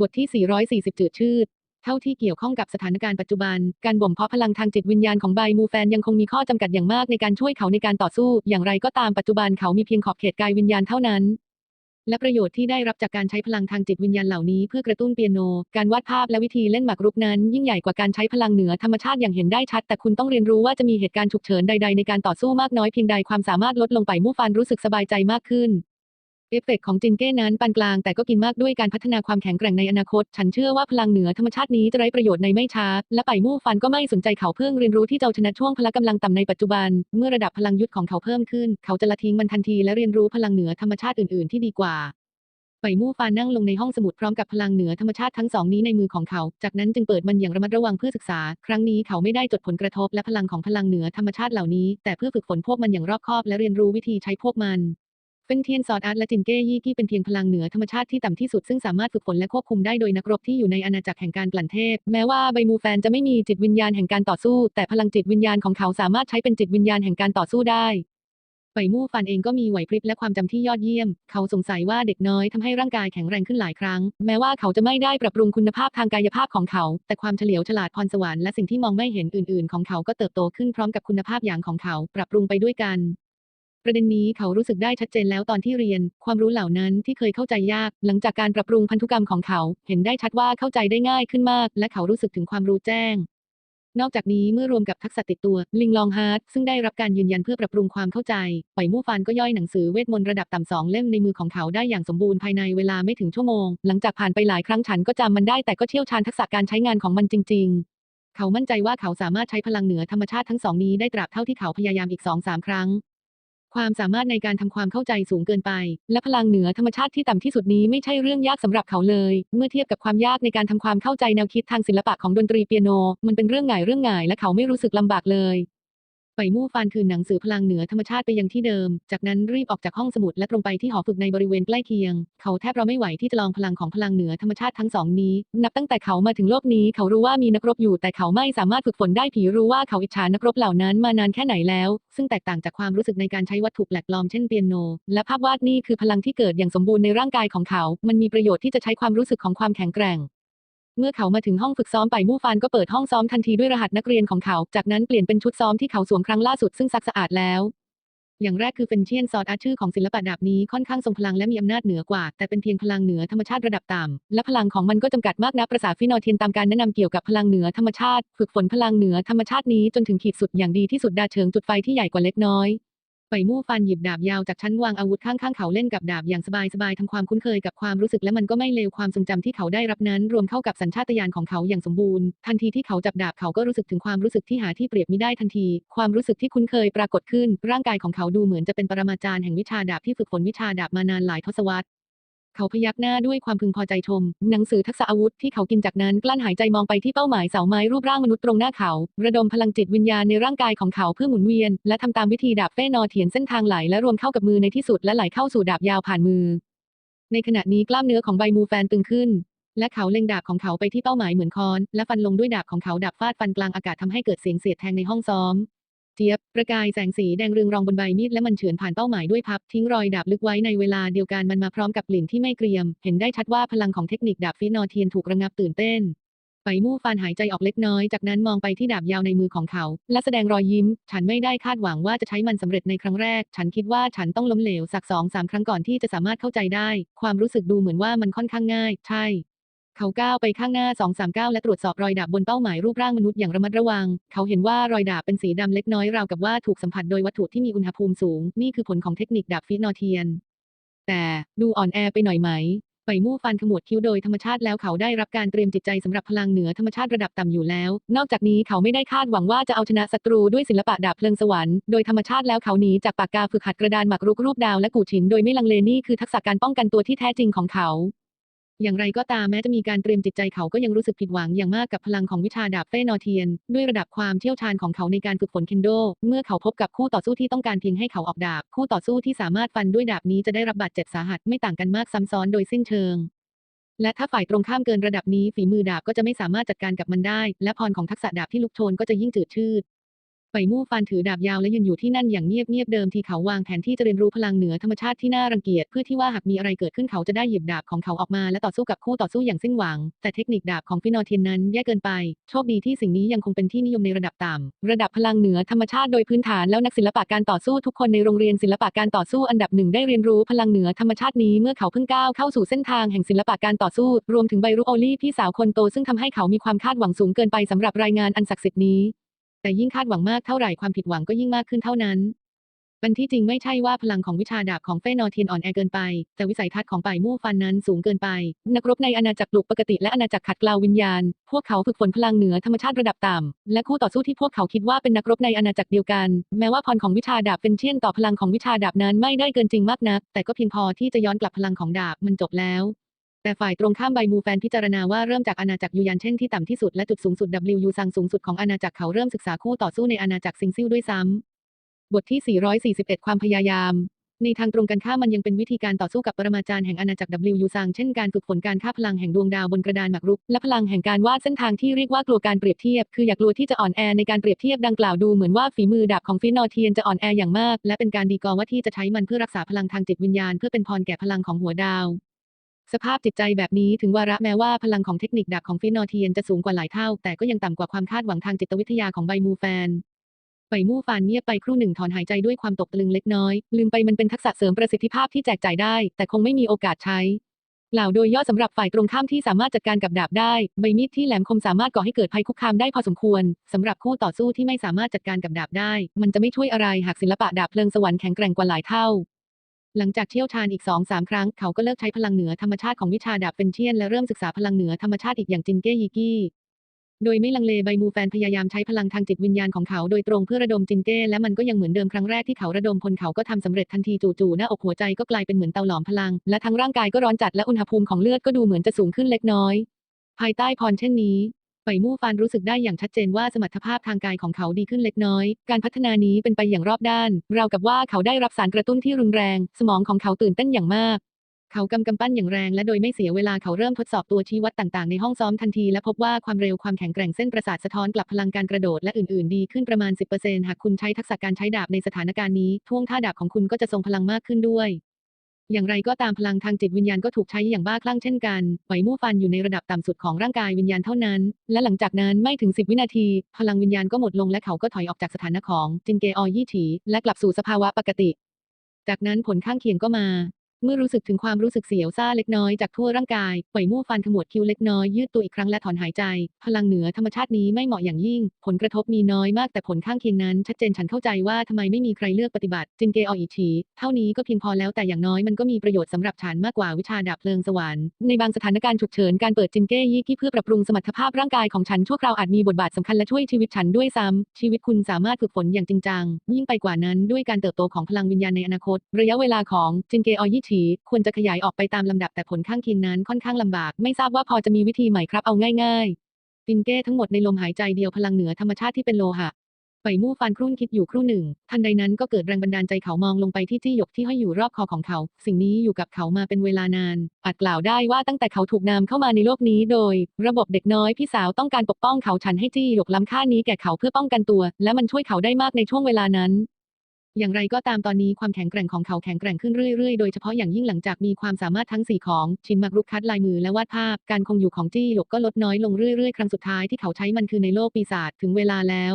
บทที่ 440จืดชืด เท่าที่เกี่ยวข้องกับสถานการณ์ปัจจุบัน การบ่มเพาะพลังทางจิตวิญญาณของไบมูแฟนยังคงมีข้อจำกัดอย่างมากในการช่วยเขาในการต่อสู้ อย่างไรก็ตามปัจจุบันเขามีเพียงขอบเขตกายวิญญาณเท่านั้น และประโยชน์ที่ได้รับจากการใช้พลังทางจิตวิญญาณเหล่านี้เพื่อกระตุ้นเปียโน การวาดภาพและวิธีเล่นหมากรุกนั้น ยิ่งใหญ่กว่าการใช้พลังเหนือธรรมชาติอย่างเห็นได้ชัด แต่คุณต้องเรียนรู้ว่าจะมีเหตุการณ์ฉุกเฉินใด ๆ ในการต่อสู้มากน้อยเพียงใดความสามารถลดลงไปมูฟานรู้สึกสบายใจมากขึ้น เอฟเฟกต์ของจินเก้นั้นปานกลางแต่ก็กินมากด้วยการพัฒนาความแข็งแกร่งในอนาคต ฉันเชื่อว่าพลังเหนือธรรมชาตินี้จะไร้ประโยชน์ในไม่ช้า และไปมู่ฟันก็ไม่สนใจเขาเพิ่งเรียนรู้ที่จะเอาชนะช่วงพละกำลังต่ำในปัจจุบัน เมื่อระดับพลังยุทธของเขาเพิ่มขึ้น เขาจะละทิ้งมันทันทีและเรียนรู้พลังเหนือธรรมชาติอื่น ๆ ที่ดีกว่าไปมู่ฟานนั่งลงในห้องสมุดพร้อมกับพลังเหนือธรรมชาติทั้งสองนี้ในมือของเขา จากนั้นจึงเปิดมันอย่างระมัดระวังเพื่อศึกษา ครั้งนี้เขาไม่ได้จดผลกระทบและพลังของพลังเหนือธรรมชาติเหล่านี้ แต่เพื่อฝึกฝนพวกมันอย่างรอบคอบและเรียนรู้วิธีใช้พวกมัน เฟงเทียนซอดอาร์ตและจินเก้ยี่กี้เป็นเพียงพลังเหนือธรรมชาติที่ต่ำที่สุดซึ่งสามารถฝึกฝนและควบคุมได้โดยนักรบที่อยู่ในอาณาจักรแห่งการกลั่นเทพ แม้ว่าใบมูแฟนจะไม่มีจิตวิญญาณแห่งการต่อสู้ แต่พลังจิตวิญญาณของเขาสามารถใช้เป็นจิตวิญญาณแห่งการต่อสู้ได้ไปมู่ฟันเองก็มีไหวพริบและความจำที่ยอดเยี่ยม เขาสงสัยว่าเด็กน้อยทำให้ร่างกายแข็งแรงขึ้นหลายครั้ง แม้ว่าเขาจะไม่ได้ปรับปรุงคุณภาพทางกายภาพของเขา แต่ความเฉลียวฉลาดพรสวรรค์และสิ่งที่มองไม่เห็นอื่น ๆ ของเขาก็เติบโตขึ้นพร้อมกับคุณภาพอย่างของเขาปรับปรุงไปด้วยกัน ประเด็นนี้เขารู้สึกได้ชัดเจนแล้วตอนที่เรียน ความรู้เหล่านั้นที่เคยเข้าใจยาก หลังจากการปรับปรุงพันธุกรรมของเขา เห็นได้ชัดว่าเข้าใจได้ง่ายขึ้นมาก และเขารู้สึกถึงความรู้แจ้ง นอกจากนี้เมื่อรวมกับทักษะติดตัว ลิงลองฮาร์ดซึ่งได้รับการยืนยันเพื่อปรับปรุงความเข้าใจปมู่ฟานก็ย่อยหนังสือเวทมนต์ระดับต่ำสองเล่มในมือของเขาได้อย่างสมบูรณ์ภายในเวลาไม่ถึงชั่วโมง หลังจากผ่านไปหลายครั้งฉันก็จำมันได้แต่ก็เชี่ยวชาญทักษะการใช้งานของมันจริง ๆเขามั่นใจว่าเขาสามารถใช้พลังเหนือธรรมชาติทั้งสองนี้ได้ตราบเท่าที่เขาพยายามอีกสองสามครั้ง ความสามารถในการทำความเข้าใจสูงเกินไป และพลังเหนือธรรมชาติที่ต่ำที่สุดนี้ไม่ใช่เรื่องยากสำหรับเขาเลย เมื่อเทียบกับความยากในการทำความเข้าใจแนวคิดทางศิลปะของดนตรีเปียโน มันเป็นเรื่องง่ายเรื่องง่ายและเขาไม่รู้สึกลำบากเลย ไปมู่ฟานคืนหนังสือพลังเหนือธรรมชาติไปยังที่เดิม จากนั้นรีบออกจากห้องสมุดและตรงไปที่หอฝึกในบริเวณใกล้เคียง เขาแทบเราไม่ไหวที่จะลองพลังของพลังเหนือธรรมชาติทั้งสองนี้ นับตั้งแต่เขามาถึงโลกนี้เขารู้ว่ามีนักรบอยู่แต่เขาไม่สามารถฝึกฝนได้ผีรู้ว่าเขาอิจฉานักรบเหล่านั้นมานานแค่ไหนแล้ว ซึ่งแตกต่างจากความรู้สึกในการใช้วัตถุแปลกปลอมเช่นเปียโน และภาพวาดนี่คือพลังที่เกิดอย่างสมบูรณ์ในร่างกายของเขา มันมีประโยชน์ที่จะใช้ความรู้สึกของความแข็งแกร่ง เมื่อเขามาถึงห้องฝึกซ้อมไปมู่ฟานก็เปิดห้องซ้อมทันทีด้วยรหัสนักเรียนของเขา จากนั้นเปลี่ยนเป็นชุดซ้อมที่เขาสวมครั้งล่าสุดซึ่งซักสะอาดแล้ว อย่างแรกคือเฟนเชียนซอดอาร์ชื่อของศิลปะดาบนี้ค่อนข้างทรงพลังและมีอำนาจเหนือกว่า แต่เป็นเพียงพลังเหนือธรรมชาติระดับต่ำและพลังของมันก็จำกัดมากนับประสาฟินอเทียนตามการแนะนำเกี่ยวกับพลังเหนือธรรมชาติ ฝึกฝนพลังเหนือธรรมชาตินี้จนถึงขีดสุดอย่างดีที่สุดดาเฉิงจุดไฟที่ใหญ่กว่าเล็กน้อย ไปมู่ฟันหยิบดาบยาวจากชั้นวางอาวุธข้างๆเขาเล่นกับดาบอย่างสบายๆทำความคุ้นเคยกับความรู้สึกและมันก็ไม่เลวความทรงจำที่เขาได้รับนั้น รวมเข้ากับสัญชาตญาณของเขาอย่างสมบูรณ์ ทันทีที่เขาจับดาบเขาก็รู้สึกถึงความรู้สึกที่หาที่เปรียบไม่ได้ทันที ความรู้สึกที่คุ้นเคยปรากฏขึ้น ร่างกายของเขาดูเหมือนจะเป็นปรมาจารย์แห่งวิชาดาบที่ฝึกฝนวิชาดาบมานานหลายทศวรรษ เขาพยักหน้าด้วยความพึงพอใจชม หนังสือทักษะอาวุธที่เขากินจากนั้นกลั้นหายใจมองไปที่เป้าหมายเสาไม้รูปร่างมนุษย์ตรงหน้าเขา ระดมพลังจิตวิญญาณในร่างกายของเขาเพื่อหมุนเวียน และทำตามวิธีดาบเฟ้นอเถียนเส้นทางไหลและรวมเข้ากับมือในที่สุดและไหลเข้าสู่ดาบยาวผ่านมือ ในขณะนี้กล้ามเนื้อของใบมูแฟนตึงขึ้นและเขาเล็งดาบของเขาไปที่เป้าหมายเหมือนค้อน และฟันลงด้วยดาบของเขาดาบฟาดฟันกลางอากาศทำให้เกิดเสียงเสียดแทงในห้องซ้อม เจี๊ยบ ประกายแสงสีแดงเรืองรองบนใบมีดและมันเฉือนผ่านเป้าหมายด้วยพับ ทิ้งรอยดาบลึกไว้ในเวลาเดียวกันมันมาพร้อมกับกลิ่นที่ไม่เกรียม เห็นได้ชัดว่าพลังของเทคนิคดาบฟินอเทียนถูกระงับตื่นเต้นไปมู่ฟานหายใจออกเล็กน้อย จากนั้นมองไปที่ดาบยาวในมือของเขา และแสดงรอยยิ้ม ฉันไม่ได้คาดหวังว่าจะใช้มันสำเร็จในครั้งแรก ฉันคิดว่าฉันต้องล้มเหลวสักสองสามครั้งก่อนที่จะสามารถเข้าใจได้ ความรู้สึกดูเหมือนว่ามันค่อนข้างง่าย ใช่ เขาก้าวไปข้างหน้า2อสามก้าวและตรวจสอบรอยดาบบนเป้าหมายรูปร่างมนุษย์อย่างระมัดระวัง เขาเห็นว่ารอยดาบเป็นสีดำเล็กน้อยราวกับว่าถูกสัมผัสโดยวัตถุที่มีอุณหภูมิสูง นี่คือผลของเทคนิคดาบฟินอเทียน แต่ดูอ่อนแอไปหน่อยไหมไปมู่ฟันขมวดคิ้วโดยธรรมชาติแล้วเขาได้รับการเตรียมจิตใจสำหรับพลังเหนือธรรมชาติระดับต่ำอยู่แล้ว นอกจากนี้เขาไม่ได้คาดหวังว่าจะเอาชนะศัตรูด้วยศิลปะดาบเพลิงสวรรค์โดยธรรมชาติแล้วเขาหนีจากปากกาฝึกหัดกระดานหมากรุกรูปดาวและกู่ฉินโดยไม่ลังเลนี่คือทักษะการป้องกันตัวที่แท้จริงของเขา อย่างไรก็ตามแม้จะมีการเตรียมจิตใจเขาก็ยังรู้สึกผิดหวังอย่างมากกับพลังของวิชาดาบเฟนอเทียน ด้วยระดับความเชี่ยวชาญของเขาในการฝึกฝนเคนโด เมื่อเขาพบกับคู่ต่อสู้ที่ต้องการเพียงให้เขาออกดาบ คู่ต่อสู้ที่สามารถฟันด้วยดาบนี้จะได้รับบาดเจ็บสาหัสไม่ต่างกันมากซ้ำซ้อนโดยสิ้นเชิงและถ้าฝ่ายตรงข้ามเกินระดับนี้ฝีมือดาบก็จะไม่สามารถจัดการกับมันได้ และพรของทักษะดาบที่ลุกโชนก็จะยิ่งจืดชืด ไปมู่ฟานถือดาบยาวและยืนอยู่ที่นั่นอย่างเงียบๆเดิมทีเขาวางแผนที่จะเรียนรู้พลังเหนือธรรมชาติที่น่ารังเกียจเพื่อที่ว่าหากมีอะไรเกิดขึ้นเขาจะได้หยิบดาบของเขาออกมาและต่อสู้กับคู่ต่อสู้อย่างสิ้นหวัง แต่เทคนิคดาบของฟินอร์เทียนนั้นแย่เกินไป โชคดีที่สิ่งนี้ยังคงเป็นที่นิยมในระดับต่ำระดับพลังเหนือธรรมชาติโดยพื้นฐานแล้วนักศิลปะการต่อสู้ทุกคนในโรงเรียนศิลปะการต่อสู้อันดับหนึ่งได้เรียนรู้พลังเหนือธรรมชาตินี้เมื่อเขาเพิ่งก้าวเข้าสู่เส้นทางแห่งศิลปะการต่อสู้ รวมถึงไบรุโอลี่พี่สาวคนโตซึ่งทำให้เขามีความคาดหวังสูงเกินไปสำหรับรายงานอันศักดิ์สิทธิ์นี้ แต่ยิ่งคาดหวังมากเท่าไหร่ความผิดหวังก็ยิ่งมากขึ้นเท่านั้นมันที่จริงไม่ใช่ว่าพลังของวิชาดาบของเฟนอเทียนอ่อนแอเกินไป แต่วิสัยทัศน์ของป่ายมู่ฟันนั้นสูงเกินไป นักรบในอาณาจักรปลุกปกติและอาณาจักรขัดเกลาวิญญาณ พวกเขาฝึกฝนพลังเหนือธรรมชาติระดับต่ำ และคู่ต่อสู้ที่พวกเขาคิดว่าเป็นนักรบในอาณาจักรเดียวกัน แม้ว่าพรของวิชาดาบเป็นเชี่ยนต่อพลังของวิชาดาบนั้นไม่ได้เกินจริงมากนัก แต่ก็เพียงพอที่จะย้อนกลับพลังของดาบมันจบแล้ว แต่ฝ่ายตรงข้ามใบมูแฟนพิจารณาว่าเริ่มจากอาณาจักรยูยานเช่นที่ต่ำที่สุดและจุดสูงสุด W ยูซังสูงสุดของอาณาจักรเขาเริ่มศึกษาคู่ต่อสู้ในอาณาจักรซิงซิลด้วยซ้ำบทที่ 441 ความพยายาม ในทางตรงกันข้ามมันยังเป็นวิธีการต่อสู้กับปรมาจารย์แห่งอาณาจักร W ยูซังเช่นการฝึกฝนการฆ่าพลังแห่งดวงดาวบนกระดานหมากรุก และพลังแห่งการวาดเส้นทางที่เรียกว่ากลัวการเปรียบเทียบ คืออยากกลัวที่จะอ่อนแอในการเปรียบเทียบดังกล่าวดูเหมือนว่าฝีมือดาบของฟินอเทียนจะอ่อนแออย่างมาก และเป็นการดีกอว่าที่จะใช้มันเพื่อรักษาพลังทางจิตวิญญาณเพื่อเป็นพรแก่พลังของหัวดาว สภาพจิตใจแบบนี้ถึงวาระแม้ว่าพลังของเทคนิคดาบของฟินอเทียนจะสูงกว่าหลายเท่า แต่ก็ยังต่ำกว่าความคาดหวังทางจิตวิทยาของใบมูแฟนไปมู่ฟานเงียบไปครู่หนึ่งถอนหายใจด้วยความตกตะลึงเล็กน้อย ลืมไปมันเป็นทักษะเสริมประสิทธิภาพที่แจกจ่ายได้ แต่คงไม่มีโอกาสใช้กล่าโดยย่อสำหรับฝ่ายตรงข้ามที่สามารถจัดการกับดาบได้ ใบมีดที่แหลมคมสามารถก่อให้เกิดภัยคุกคามได้พอสมควรสำหรับคู่ต่อสู้ที่ไม่สามารถจัดการกับดาบได้ มันจะไม่ช่วยอะไรหากศิลปะดาบเพลิงสวรรค์แข็งแกร่งกว่าหลายเท่า หลังจากเชี่ยวชาญอีกสองสามครั้งเขาก็เลิกใช้พลังเหนือธรรมชาติของวิชาดาบเป็นเชียนและเริ่มศึกษาพลังเหนือธรรมชาติอีกอย่างจินเก้ยิกี้ โดยไม่ลังเลใบมูแฟนพยายามใช้พลังทางจิตวิญญาณของเขาโดยตรงเพื่อระดมจินเก้และมันก็ยังเหมือนเดิมครั้งแรกที่เขาระดมพลเขาก็ทำสำเร็จทันทีจู่ๆหน้าอกหัวใจก็กลายเป็นเหมือนเตาหลอมพลัง และทั้งร่างกายก็ร้อนจัดและอุณหภูมิของเลือดก็ดูเหมือนจะสูงขึ้นเล็กน้อย ภายใต้พรเช่นนี้ ไปมู่ฟานรู้สึกได้อย่างชัดเจนว่าสมรรถภาพทางกายของเขาดีขึ้นเล็กน้อย การพัฒนานี้เป็นไปอย่างรอบด้าน ราวกับว่าเขาได้รับสารกระตุ้นที่รุนแรง สมองของเขาตื่นเต้นอย่างมาก เขากำกำปั้นอย่างแรงและโดยไม่เสียเวลาเขาเริ่มทดสอบตัวชี้วัดต่างๆ ในห้องซ้อมทันทีและพบว่าความเร็วความแข็งแกร่งเส้นประสาทสะท้อนกลับพลังการกระโดดและอื่นๆ ดีขึ้นประมาณ 10%หากคุณใช้ทักษะการใช้ดาบในสถานการณ์นี้ท่วงท่าดาบของคุณก็จะทรงพลังมากขึ้นด้วย อย่างไรก็ตามพลังทางจิตวิญญาณก็ถูกใช้อย่างบ้าคลั่งเช่นกันไหวมู่ฟันอยู่ในระดับต่ำสุดของร่างกายวิญญาณเท่านั้น และหลังจากนั้นไม่ถึง 10 วินาที พลังวิญญาณก็หมดลงและเขาก็ถอยออกจากสถานะของจินเกอยี่ถี และกลับสู่สภาวะปกติ จากนั้นผลข้างเคียงก็มา เมื่อรู้สึกถึงความรู้สึกเสียวซ่าเล็กน้อยจากทั่วร่างกายปล่อยมู่ฟันขมวดคิ้วเล็กน้อยยืดตัวอีกครั้งและถอนหายใจ พลังเหนือธรรมชาตินี้ไม่เหมาะอย่างยิ่ง ผลกระทบมีน้อยมากแต่ผลข้างเคียงนั้นชัดเจนฉันเข้าใจว่าทำไมไม่มีใครเลือกปฏิบัติจินเกออีชีเท่านี้ก็เพียงพอแล้วแต่อย่างน้อยมันก็มีประโยชน์สำหรับฉันมากกว่าวิชาดับเพลิงสวรรค์ในบางสถานการณ์ฉุกเฉินการเปิดจินเกยี่กี้เพื่อปรับปรุงสมรรถภาพร่างกายของฉันชั่วคราวอาจมีบทบาทสำคัญและช่วยชีวิตฉันด้วยซ้ำชีวิตคุณสามารถฝึกฝนอย่างจริงจังยิ่งไปกว่านั้นด้วยการเติบโตของพลังวิญญาณในอนาคต ระยะเวลาของจินเกอยี่ีควรจะขยายออกไปตามลำดับแต่ผลข้างเคียงนั้นค่อนข้างลำบาก ไม่ทราบว่าพอจะมีวิธีใหม่ครับเอาง่ายๆจินเก้ทั้งหมดในลมหายใจเดียวพลังเหนือธรรมชาติที่เป็นโลหะไปมู่ฟันครุ่นคิดอยู่ครู่หนึ่ง ทันใดนั้นก็เกิดแรงบันดาลใจเขามองลงไปที่จี้หยกที่ห้อยอยู่รอบคอของเขา สิ่งนี้อยู่กับเขามาเป็นเวลานาน อาจกล่าวได้ว่าตั้งแต่เขาถูกนำเข้ามาในโลกนี้โดย ระบบเด็กน้อยพี่สาวต้องการปกป้องเขาฉันให้จี้หยกล้ำค่านี้แก่เขาเพื่อป้องกันตัว และมันช่วยเขาได้มากในช่วงเวลานั้น อย่างไรก็ตามตอนนี้ความแข็งแกร่งของเขาแข็งแกร่งขึ้นเรื่อยๆ โดยเฉพาะอย่างยิ่งหลังจากมีความสามารถทั้ง 4 ของชินมักรุกคัดลายมือและวาดภาพ การคงอยู่ของจี้หยกก็ลดน้อยลงเรื่อยๆ ครั้งสุดท้ายที่เขาใช้มันคือในโลกปีศาจถึงเวลาแล้ว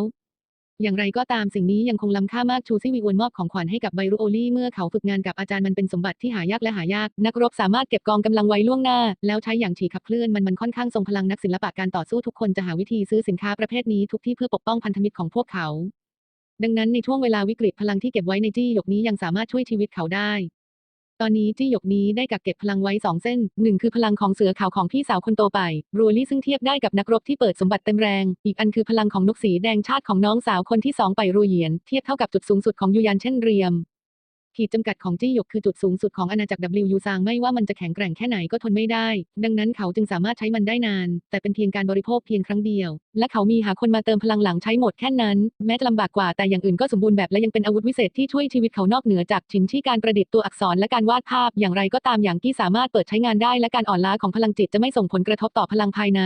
อย่างไรก็ตามสิ่งนี้ยังคงล้ำค่ามากชูซิวิอวนมอบของขวัญให้กับไบรุโอลี่เมื่อเขาฝึกงานกับอาจารย์มันเป็นสมบัติที่หายากและหายาก นักรบสามารถเก็บกองกำลังไว้ล่วงหน้า แล้วใช้อย่างฉีกขับเคลื่อนมันมันค่อนข้างทรงพลังนักศิลปะการต่อสู้ทุกคนจะหาวิธีซื้อสินค้าประเภทนี้ทุกที่เพื่อปกป้องพันธมิตรของพวกเขา ดังนั้นในช่วงเวลาวิกฤตพลังที่เก็บไว้ในจี้หยกนี้ยังสามารถช่วยชีวิตเขาได้ ตอนนี้จี้หยกนี้ได้กักเก็บพลังไว้สองเส้นหนึ่งคือพลังของเสือขาวของพี่สาวคนโตไปรูลี่ซึ่งเทียบได้กับนักรบที่เปิดสมบัติเต็มแรง อีกอันคือพลังของนกสีแดงชาติของน้องสาวคนที่สองไปรูเยียนเทียบเท่ากับจุดสูงสุดของยูยานเช่นเรียม ขีดจำกัดของจี้หยกคือจุดสูงสุดของอาณาจักร W ยูซางไม่ว่ามันจะแข็งแกร่งแค่ไหนก็ทนไม่ได้ ดังนั้นเขาจึงสามารถใช้มันได้นาน แต่เป็นเพียงการบริโภคเพียงครั้งเดียว และเขามีหาคนมาเติมพลังหลังใช้หมดแค่นั้น แม้จะลำบากกว่าแต่อย่างอื่นก็สมบูรณ์แบบและยังเป็นอาวุธวิเศษที่ช่วยชีวิตเขานอกเหนือจากชินที่การประดิษฐ์ตัวอักษรและการวาดภาพอย่างไรก็ตามอย่างที่สามารถเปิดใช้งานได้ และการอ่อนล้าของพลังจิตจะไม่ส่งผลกระทบต่อพลังภายใน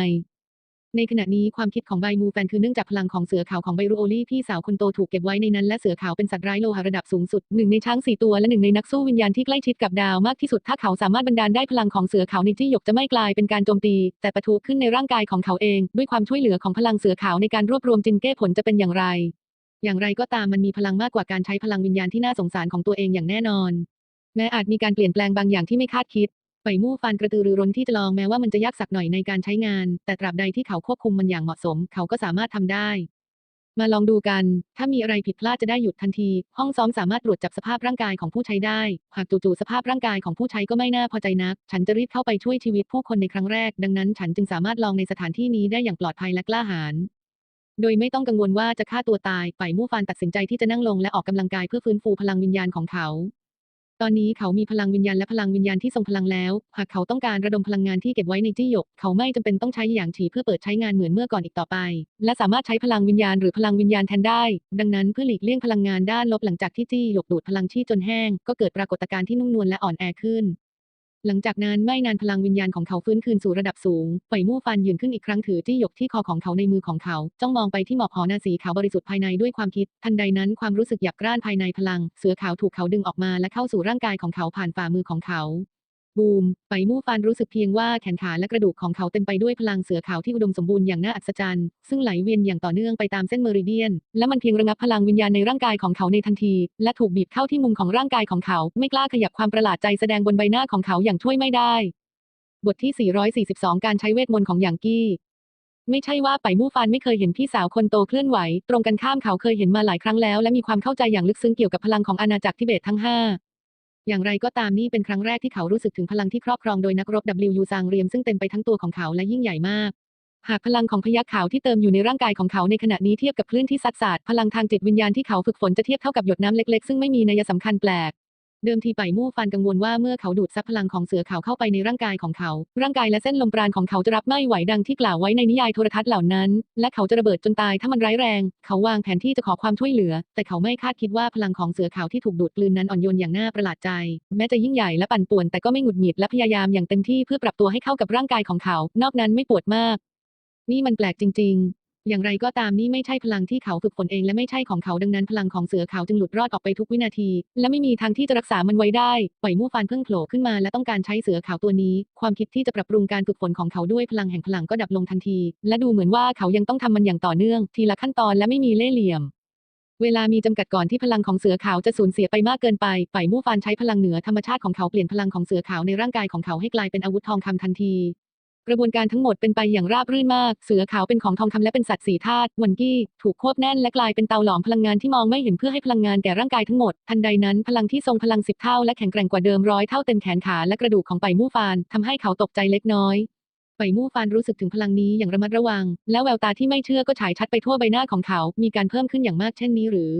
ในขณะนี้ความคิดของไบมูแฟนคือเนื่องจากพลังของเสือขาวของไบรูโอลี่พี่สาวคนโตถูกเก็บไว้ในนั้นและเสือขาวเป็นสัตว์ร้ายโลหะระดับสูงสุดหนึ่งในช้างสี่ตัวและหนึ่งในนักสู้วิญญาณที่ใกล้ชิดกับดาวมากที่สุดถ้าเขาสามารถบันดาลได้พลังของเสือขาวในจี้หยกจะไม่กลายเป็นการโจมตี แต่ปะทุขึ้นในร่างกายของเขาเอง ด้วยความช่วยเหลือของพลังเสือขาวในการรวบรวมจินเก้ผลจะเป็นอย่างไร อย่างไรก็ตามมันมีพลังมากกว่าการใช้พลังวิญญาณที่น่าสงสารของตัวเองอย่างแน่นอนแม้อาจมีการเปลี่ยนแปลงบางอย่างที่ไม่คาดคิด ไปมู่ฟานกระตือรือร้นที่จะลองแม้ว่ามันจะยากสักหน่อยในการใช้งาน แต่ตราบใดที่เขาควบคุมมันอย่างเหมาะสม เขาก็สามารถทำได้ มาลองดูกัน ถ้ามีอะไรผิดพลาดจะได้หยุดทันที ห้องซ้อมสามารถตรวจจับสภาพร่างกายของผู้ใช้ได้ หากจู่ๆสภาพร่างกายของผู้ใช้ก็ไม่น่าพอใจนัก ฉันจะรีบเข้าไปช่วยชีวิตผู้คนในครั้งแรก ดังนั้นฉันจึงสามารถลองในสถานที่นี้ได้อย่างปลอดภัยและกล้าหาญโดยไม่ต้องกังวลว่าจะฆ่าตัวตาย ไปมู่ฟานตัดสินใจที่จะนั่งลงและออกกำลังกายเพื่อฟื้นฟูพลังวิญญาณของเขา ตอนนี้เขามีพลังวิญญาณและพลังวิญญาณที่ทรงพลังแล้ว หากเขาต้องการระดมพลังงานที่เก็บไว้ในจี้หยก เขาไม่จำเป็นต้องใช้หยางฉีเพื่อเปิดใช้งานเหมือนเมื่อก่อนอีกต่อไป และสามารถใช้พลังวิญญาณหรือพลังวิญญาณแทนได้ ดังนั้นเพื่อหลีกเลี่ยงพลังงานด้านลบหลังจากที่จี้หยกดูดพลังชีจนแห้ง ก็เกิดปรากฏการณ์ที่นุ่มนวลและอ่อนแอขึ้น หลังจากนั้นไม่นานพลังวิญญาณของเขาฟื้นคืนสู่ระดับสูงป่อยมู่ฟันยืนขึ้นอีกครั้งถือจี้หยกที่คอของเขาในมือของเขา จ้องมองไปที่หมอกหอนาสีขาวบริสุทธิ์ภายในด้วยความคิด ทันใดนั้นความรู้สึกหยับกร้านภายในพลัง เสือขาวถูกเขาดึงออกมาและเข้าสู่ร่างกายของเขาผ่านฝ่ามือของเขา บูมไฟมู่ฟันรู้สึกเพียงว่าแขนขาและกระดูกของเขาเต็มไปด้วยพลังเสือขาวที่อุดมสมบูรณ์อย่างน่าอัศจรรย์ ซึ่งไหลเวียนอย่างต่อเนื่องไปตามเส้นเมริเดียน และมันเพียงระงับพลังวิญญาณในร่างกายของเขาในทันที และถูกบีบเข้าที่มุมของร่างกายของเขา ไม่กล้าขยับความประหลาดใจแสดงบนใบหน้าของเขาอย่างช่วยไม่ได้ บทที่ 442 การใช้เวทมนต์ของหยางกี้ไม่ใช่ว่าไปมู่ฟานไม่เคยเห็นพี่สาวคนโตเคลื่อนไหว ตรงกันข้ามเขาเคยเห็นมาหลายครั้งแล้วและมีความเข้าใจอย่างลึกซึ้งเกี่ยวกับพลังของอาณาจักรทิเบตทั้งห้า อย่างไรก็ตามนี่เป็นครั้งแรกที่เขารู้สึกถึงพลังที่ครอบครองโดยนักรบ W ซางเรียมซึ่งเต็มไปทั้งตัวของเขาและยิ่งใหญ่มาก หากพลังของพยัคฆ์ขาวที่เติมอยู่ในร่างกายของเขาในขณะนี้เทียบกับคลื่นที่ซัดสาดพลังทางจิตวิญญาณที่เขาฝึกฝนจะเทียบเท่ากับหยดน้ำเล็กๆ ซึ่งไม่มีนัยสำคัญแปลก เดิมทีไปมู่ฟันกังวลว่าเมื่อเขาดูดซับพลังของเสือขาวเข้าไปในร่างกายของเขา ร่างกายและเส้นลมปราณของเขาจะรับไม่ไหวดังที่กล่าวไว้ในนิยายโทรทัศน์เหล่านั้น และเขาจะระเบิดจนตายถ้ามันร้ายแรง เขาวางแผนที่จะขอความช่วยเหลือ แต่เขาไม่คาดคิดว่าพลังของเสือขาวที่ถูกดูดกลืนนั้นอ่อนโยนอย่างน่าประหลาดใจ แม้จะยิ่งใหญ่และปั่นป่วนแต่ก็ไม่หงุดหงิดและพยายามอย่างเต็มที่เพื่อปรับตัวให้เข้ากับร่างกายของเขา นอกนั้นไม่ปวดมาก นี่มันแปลกจริง ๆ อย่างไรก็ตามนี่ไม่ใช่พลังที่เขาฝึกฝนเองและไม่ใช่ของเขาดังนั้นพลังของเสือขาวจึงหลุดรอดออกไปทุกวินาที และไม่มีทางที่จะรักษามันไว้ได้ปล่อยมู่ฟานเพิ่งโผล่ขึ้นมาและต้องการใช้เสือขาวตัวนี้ ความคิดที่จะปรับปรุงการฝึกฝนของเขาด้วยพลังแห่งพลังก็ดับลงทันที และดูเหมือนว่าเขายังต้องทำมันอย่างต่อเนื่อง ทีละขั้นตอนและไม่มีเล่ห์เหลี่ยมเวลามีจำกัดก่อนที่พลังของเสือขาวจะสูญเสียไปมากเกินไป ฝ่ายมู่ฟานใช้พลังเหนือธรรมชาติของเขาเปลี่ยนพลังของเสือขาวในร่างกายของเขาให้กลายเป็นอาวุธทองคำทันที กระบวนการทั้งหมดเป็นไปอย่างราบรื่นมาก เสือขาวเป็นของทองคำและเป็นสัตว์สีธาตุวันกี้ถูกควบแน่นและกลายเป็นเตาหลอมพลังงานที่มองไม่เห็นเพื่อให้พลังงานแก่ร่างกายทั้งหมด ทันใดนั้นพลังที่ทรงพลังสิบเท่าและแข็งแกร่งกว่าเดิมร้อยเท่าเต็มแขนขาและกระดูกของไปมู่ฟานทำให้เขาตกใจเล็กน้อยไปมู่ฟานรู้สึกถึงพลังนี้อย่างระมัดระวัง แล้วแววตาที่ไม่เชื่อก็ฉายชัดไปทั่วใบหน้าของเขา มีการเพิ่มขึ้นอย่างมากเช่นนี้หรือ